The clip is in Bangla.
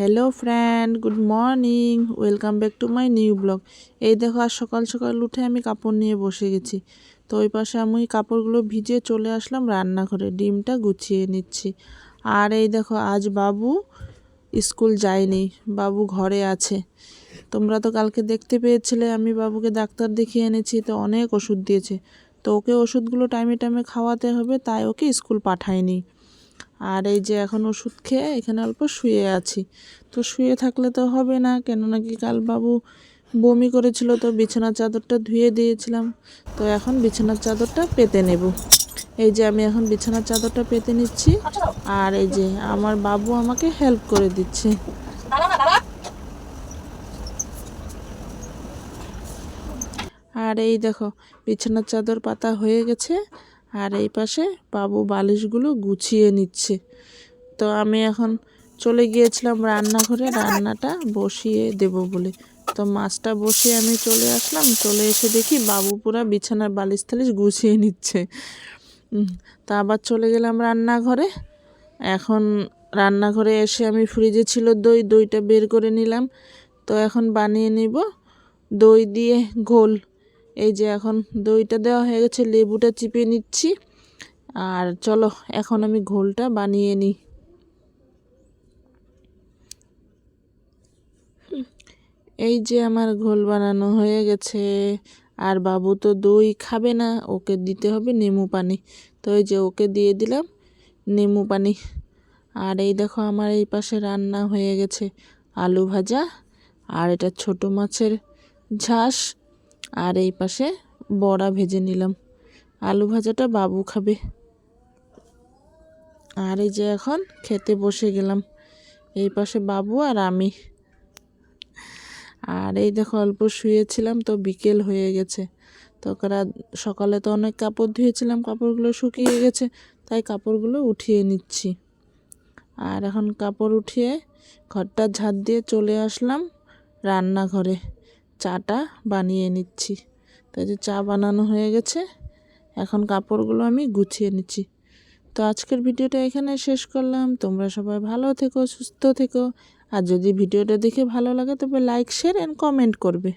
Hello friend good morning welcome back to my new blog এই দেখো আর সকাল সকাল উঠে আমি কাপড় নিয়ে বসে গেছি। তো ওই পাশে আমি কাপড়গুলো ভিজে চলে আসলাম রান্নাঘরে। ডিমটা গুছিয়ে নিচ্ছি। আর এই দেখো, আজ বাবু স্কুল যায়নি। বাবু ঘরে আছে। তোমরা তো কালকে দেখতে পেয়েছিলে, আমি বাবুকে ডাক্তার দেখিয়ে এনেছি, তো অনেক ওষুধ দিয়েছে। তো ওকে ওষুধগুলো টাইমে টাইমে খাওয়াতে হবে, তাই ওকে স্কুল পাঠায়নি। আর এই যে এখন ওষুধ খেয়ে এখানে অল্প শুয়ে আছি। তো শুয়ে থাকলে তো হবে না কেন নাকি কাল বাবু বমি করেছিল, তো বিছানার চাদরটা ধুয়ে দিয়েছিলাম। তো এখন বিছানার চাদরটা পেতে নেব। এই যে আমি এখন বিছানার চাদরটা পেতে নিচ্ছি, আর এই যে আমার বাবু আমাকে হেল্প করে দিচ্ছে। আর এই দেখো, বিছানার চাদর পাতা হয়ে গেছে আর এই পাশে বাবু বালিশগুলো গুছিয়ে নিচ্ছে। তো আমি এখন চলে গিয়েছিলাম রান্নাঘরে, রান্নাটা বসিয়ে দেব বলে। তো মাছটা বসিয়ে আমি চলে আসলাম, চলে এসে দেখি বাবু পুরা বিছানার বালিশ থালিশ গুছিয়ে নিচ্ছে। তা আবার চলে গেলাম রান্নাঘরে। এখন রান্নাঘরে এসে আমি ফ্রিজে ছিল দই, দইটা বের করে নিলাম। তো এখন বানিয়ে নিব দই দিয়ে ঘোল। এই যে এখন দইটা দেওয়া হয়ে গেছে, লেবুটা চিপে নিচ্ছি। আর চলো, এখন আমি ঘোলটা বানিয়ে নিই। এই যে আমার ঘোল বানানো হয়ে গেছে। আর বাবু তো দই খাবে না, ওকে দিতে হবে নেমু পানি। তো এই যে ওকে দিয়ে দিলাম নেমু পানি। আর এই দেখো, আমার এই পাশে রান্না হয়ে গেছে আলু ভাজা। আর এটা ছোট মাছের ঝাঁস। আর এই পাশে বড়া ভেজে নিলাম। আলু ভাজাটা বাবু খাবে। আর এই যে এখন খেতে বসে গেলাম। এই পাশে বাবু আর আমি। আর এই দেখো, অল্প শুয়েছিলাম তো বিকেল হয়ে গেছে। তো ওরা সকালে তো অনেক কাপড় ধুয়েছিলাম, কাপড়গুলো শুকিয়ে গেছে, তাই কাপড়গুলো উঠিয়ে নিচ্ছি। আর এখন কাপড় উঠিয়ে ঘরটা ঝাড় দিয়ে চলে আসলাম রান্নাঘরে। চাটা বানিয়ে নিচ্ছি। তাই যে চা বানানো হয়ে গেছে, এখন কাপড়গুলো আমি গুছিয়ে নিচ্ছি। তো আজকের ভিডিওটা এখানে শেষ করলাম। তোমরা সবাই ভালো থেকো, সুস্থ থেকো। আর যদি ভিডিওটা দেখে ভালো লাগে তবে লাইক শেয়ার অ্যান্ড কমেন্ট করবে।